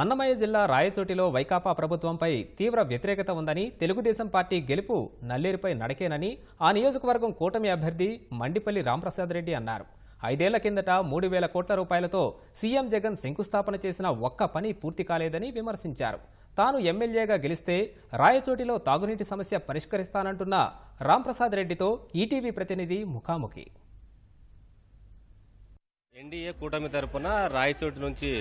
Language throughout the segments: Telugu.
అన్నమయ్య జిల్లా రాయచోటిలో వైకాపా ప్రభుత్వంపై తీవ్ర వ్యతిరేకత ఉందని తెలుగుదేశం పార్టీ గెలుపు నల్లేరుపై నడకేనని ఆ నియోజకవర్గం కూటమి అభ్యర్థి మండిపల్లి రాంప్రసాద్ రెడ్డి అన్నారు. ఐదేళ్ళ కిందట మూడు వేల కోట్ల రూపాయలతో సీఎం జగన్ శంకుస్థాపన చేసిన ఒక్క పని పూర్తి కాలేదని విమర్శించారు. తాను ఎమ్మెల్యేగా గెలిస్తే రాయచోటిలో తాగునీటి సమస్య పరిష్కరిస్తానంటున్న రాంప్రసాద్ రెడ్డితో ఈటీవీ ప్రతినిధి ముఖాముఖి. ఎన్డీఏ కూటమి తరపున రాయచోటి నుంచి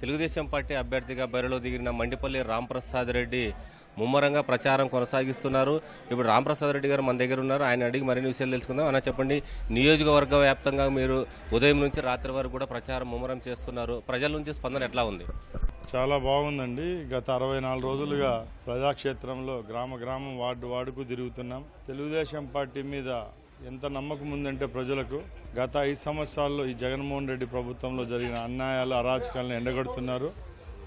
తెలుగుదేశం పార్టీ అభ్యర్థిగా బరిలో దిగిన మండిపల్లి రాంప్రసాద్ రెడ్డి ముమ్మరంగా ప్రచారం కొనసాగిస్తున్నారు. ఇప్పుడు రాంప్రసాద్ రెడ్డి గారు మన దగ్గర ఉన్నారు. ఆయన అడిగి మరిన్ని విషయాలు తెలుసుకుందాం. అన్న చెప్పండి నియోజకవర్గ వ్యాప్తంగా మీరు ఉదయం నుంచి రాత్రి వరకు కూడా ప్రచారం ముమ్మరం చేస్తున్నారు. ప్రజల నుంచి స్పందన ఎట్లా ఉంది? చాలా బాగుందండి. గత అరవై నాలుగు రోజులుగా ప్రజాక్షేత్రంలో గ్రామ గ్రామం వార్డు వార్డుకు తిరుగుతున్నాం. తెలుగుదేశం పార్టీ మీద ఎంత నమ్మకం ఉందంటే ప్రజలకు గత ఐదు సంవత్సరాల్లో ఈ జగన్మోహన్ రెడ్డి ప్రభుత్వంలో జరిగిన అన్యాయాలు అరాచకాలను ఎండగడుతున్నారు.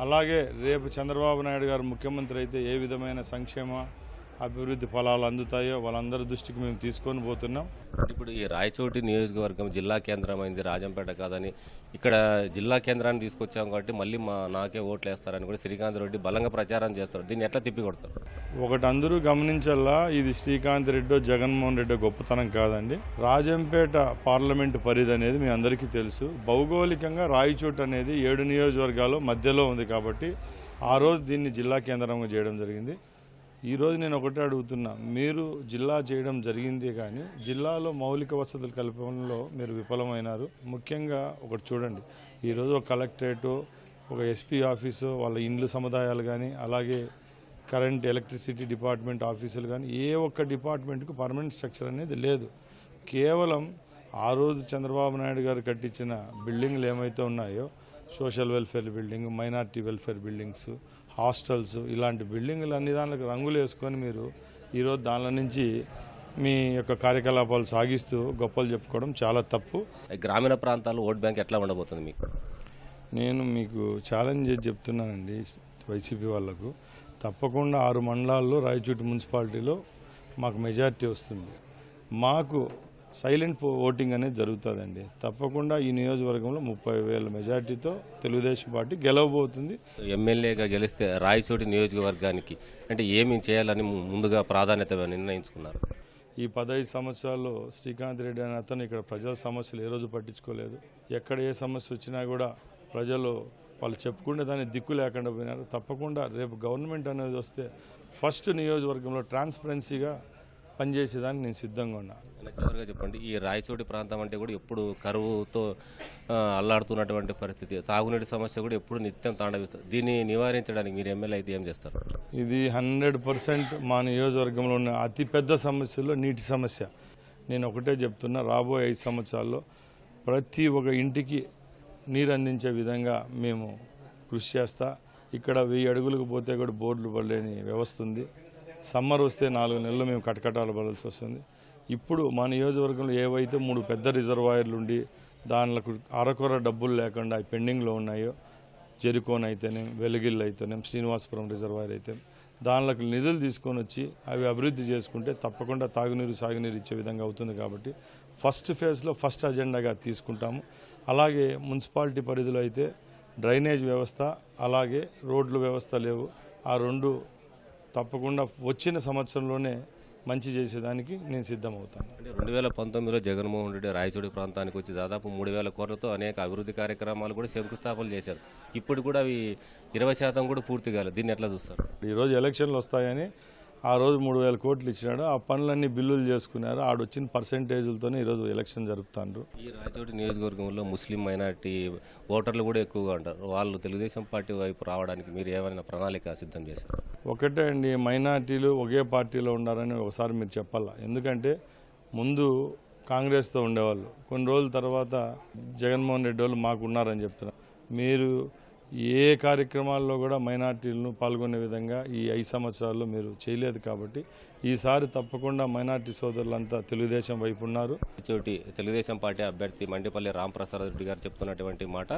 అలాగే రేపు చంద్రబాబు నాయుడు గారు ముఖ్యమంత్రి అయితే ఏ విధమైన సంక్షేమ అభివృద్ధి ఫలాలు అందుతాయో వాళ్ళందరి దృష్టికి మేము తీసుకొని పోతున్నాం. ఇప్పుడు ఈ రాయచోటి నియోజకవర్గం జిల్లా కేంద్రమైంది రాజంపేట కాదని ఇక్కడ జిల్లా కేంద్రాన్ని తీసుకొచ్చాం కాబట్టి మళ్ళీ మా నాకే ఓట్లు వేస్తారని కూడా శ్రీకాంత్ రెడ్డి బలంగా ప్రచారం చేస్తారు. దీన్ని ఎట్లా తిప్పి కొడతారు ఒకటి అందరూ గమనించల్లా ఇది శ్రీకాంత్ రెడ్డో జగన్మోహన్ రెడ్డో గొప్పతనం కాదండి. రాజంపేట పార్లమెంట్ పరిధి అనేది మీ అందరికీ తెలుసు. భౌగోళికంగా రాయచోటు అనేది ఏడు నియోజకవర్గాలు మధ్యలో ఉంది కాబట్టి ఆ రోజు దీన్ని జిల్లా కేంద్రంగా చేయడం జరిగింది. ఈరోజు నేను ఒకటే అడుగుతున్నా మీరు జిల్లా చేయడం జరిగింది కానీ జిల్లాలో మౌలిక వసతులు కల్పనలో మీరు విఫలమైనారు. ముఖ్యంగా ఒకటి చూడండి ఈరోజు ఒక కలెక్టరేటు ఒక ఎస్పీ ఆఫీసు వాళ్ళ ఇండ్లు సముదాయాలు కానీ అలాగే కరెంట్ ఎలక్ట్రిసిటీ డిపార్ట్మెంట్ ఆఫీసులు కానీ ఏ ఒక్క డిపార్ట్మెంట్కు పర్మనెంట్ స్ట్రక్చర్ అనేది లేదు. కేవలం ఆ రోజు చంద్రబాబు నాయుడు గారు కట్టించిన బిల్డింగ్లు ఏమైతే ఉన్నాయో social welfare building minority welfare buildings hostels ఇలాంటి బిల్డింగ్లు అన్ని దాంట్లకు రంగులు వేసుకొని మీరు ఈరోజు దానిలో నుంచి మీ యొక్క కార్యకలాపాలు సాగిస్తూ గొప్పలు చెప్పుకోవడం చాలా తప్పు. గ్రామీణ ప్రాంతాల్లో ఓట్ బ్యాంక్ ఎట్లా ఉండబోతుంది మీకు? నేను మీకు ఛాలెంజ్ చెప్తున్నానండి. వైసీపీ వాళ్ళకు. తప్పకుండా ఆరు మండలాల్లో రాయచోటి మున్సిపాలిటీలో మాకు మెజారిటీ వస్తుంది. మాకు సైలెంట్ ఓటింగ్ అనేది జరుగుతుందండి. తప్పకుండా ఈ నియోజకవర్గంలో ముప్పై వేల మెజారిటీతో తెలుగుదేశం పార్టీ గెలవబోతుంది. ఎమ్మెల్యేగా గెలిస్తే రాయచోటి నియోజకవర్గానికి అంటే ఏమి చేయాలని ముందుగా ప్రాధాన్యత నిర్ణయించుకున్నారు? ఈ పదహైదు సంవత్సరాల్లో శ్రీకాంత్ రెడ్డి అనే అతను ఇక్కడ ప్రజల సమస్యలు ఏ రోజు పట్టించుకోలేదు. ఎక్కడ ఏ సమస్య వచ్చినా కూడా ప్రజలు వాళ్ళు చెప్పుకునే దాన్ని దిక్కు లేకుండా పోయినారు. తప్పకుండా రేపు గవర్నమెంట్ అనేది వస్తే ఫస్ట్ నియోజకవర్గంలో ట్రాన్స్పరెన్సీగా పనిచేసేదానికి నేను సిద్ధంగా ఉన్నా. చివరిగా చెప్పండి ఈ రాయచోటి ప్రాంతం అంటే కూడా ఎప్పుడు కరువుతో అల్లాడుతున్నటువంటి పరిస్థితి తాగునీటి సమస్య కూడా ఎప్పుడు నిత్యం తాండవిస్తుంది. దీన్ని నివారించడానికి మీరు ఎమ్మెల్యే అయితే ఏం చేస్తారు? ఇది హండ్రెడ్ పర్సెంట్ మా నియోజకవర్గంలో ఉన్న అతిపెద్ద సమస్యలో నీటి సమస్య. నేను ఒకటే చెప్తున్నా రాబోయే ఐదు సంవత్సరాల్లో ప్రతి ఒక్క ఇంటికి నీరు అందించే విధంగా మేము కృషి చేస్తా. ఇక్కడ వెయ్యి అడుగులకు పోతే కూడా బోర్డులు పడలేని వ్యవస్థ ఉంది. సమ్మర్ వస్తే నాలుగు నెలలు మేము కటకటాలు పడాల్సి వస్తుంది. ఇప్పుడు మా నియోజకవర్గంలో ఏవైతే మూడు పెద్ద రిజర్వాయర్లు ఉండి దానిలకు అరకొర డబ్బులు లేకుండా పెండింగ్లో ఉన్నాయో జెరికోన్ అయితేనే వెలుగిల్లు అయితేనే శ్రీనివాసపురం రిజర్వాయర్ అయితే దానిలకు నిధులు తీసుకొని వచ్చి అవి అభివృద్ధి చేసుకుంటే తప్పకుండా తాగునీరు సాగునీరు ఇచ్చే విధంగా అవుతుంది కాబట్టి ఫస్ట్ ఫేజ్లో ఫస్ట్ అజెండాగా తీసుకుంటాము. అలాగే మున్సిపాలిటీ పరిధిలో అయితే డ్రైనేజ్ వ్యవస్థ అలాగే రోడ్లు వ్యవస్థ లేవు. ఆ రెండు తప్పకుండా వచ్చిన సంవత్సరంలోనే మంచి చేసేదానికి నేను సిద్ధమవుతాను. అంటే రెండు వేల పంతొమ్మిదిలో జగన్మోహన్ రెడ్డి రాయచోటి ప్రాంతానికి వచ్చి దాదాపు మూడు వేల కోట్లతో అనేక అభివృద్ధి కార్యక్రమాలు కూడా శంకుస్థాపనలు చేశారు. ఇప్పుడు కూడా అవి ఇరవై శాతం కూడా పూర్తి కాలేదు. దీన్ని ఎట్లా చూస్తారు? ఈరోజు ఎలక్షన్లు వస్తాయని ఆ రోజు మూడు వేల కోట్లు ఇచ్చినాడు. ఆ పనులన్నీ బిల్లులు చేసుకున్నారు. ఆడొచ్చిన పర్సెంటేజ్లతోనే ఈరోజు ఎలక్షన్ జరుపుతాండ్రు. ఈ రాయచోటి నియోజకవర్గంలో ముస్లిం మైనార్టీ ఓటర్లు కూడా ఎక్కువగా ఉంటారు. వాళ్ళు తెలుగుదేశం పార్టీ వైపు రావడానికి మీరు ఏమైనా ప్రణాళిక సిద్ధం చేశారు? ఒకటే అండి మైనార్టీలు ఒకే పార్టీలో ఉండాలని ఒకసారి మీరు చెప్పాలా? ఎందుకంటే ముందు కాంగ్రెస్తో ఉండేవాళ్ళు. కొన్ని రోజుల తర్వాత జగన్మోహన్ రెడ్డి వాళ్ళు మాకు ఉన్నారని చెప్తున్నారు. మీరు ఏ కార్యక్రమాల్లో కూడా మైనార్టీలను పాల్గొనే విధంగా ఈ ఐదు సంవత్సరాల్లో మీరు చేయలేదు కాబట్టి ఈసారి తప్పకుండా మైనార్టీ సోదరులంతా తెలుగుదేశం వైపు ఉన్నారు. చోటి తెలుగుదేశం పార్టీ అభ్యర్థి మండిపల్లి రాంప్రసాద్ రెడ్డి గారు చెప్తున్నటువంటి మాట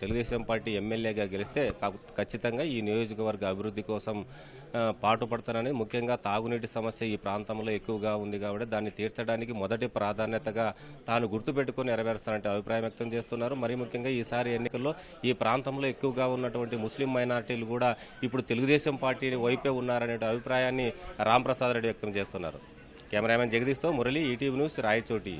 తెలుగుదేశం పార్టీ ఎమ్మెల్యేగా గెలిస్తే ఖచ్చితంగా ఈ నియోజకవర్గ అభివృద్ధి కోసం పాటుపడతానని ముఖ్యంగా తాగునీటి సమస్య ఈ ప్రాంతంలో ఎక్కువగా ఉంది కాబట్టి దాన్ని తీర్చడానికి మొదటి ప్రాధాన్యతగా తాను గుర్తుపెట్టుకుని నెరవేరుస్తానంటే అభిప్రాయం వ్యక్తం చేస్తున్నారు. మరి ముఖ్యంగా ఈసారి ఎన్నికల్లో ఈ ప్రాంతం ప్రాంతంలో ఎక్కువగా ఉన్నటువంటి ముస్లిం మైనార్టీలు కూడా ఇప్పుడు తెలుగుదేశం పార్టీ వైపే ఉన్నారనే అభిప్రాయాన్ని రాంప్రసాద్ రెడ్డి వ్యక్తం చేస్తున్నారు. కెమెరామెన్ జగదీష్తో మురళి ఈటీవీ న్యూస్ రాయచోటి.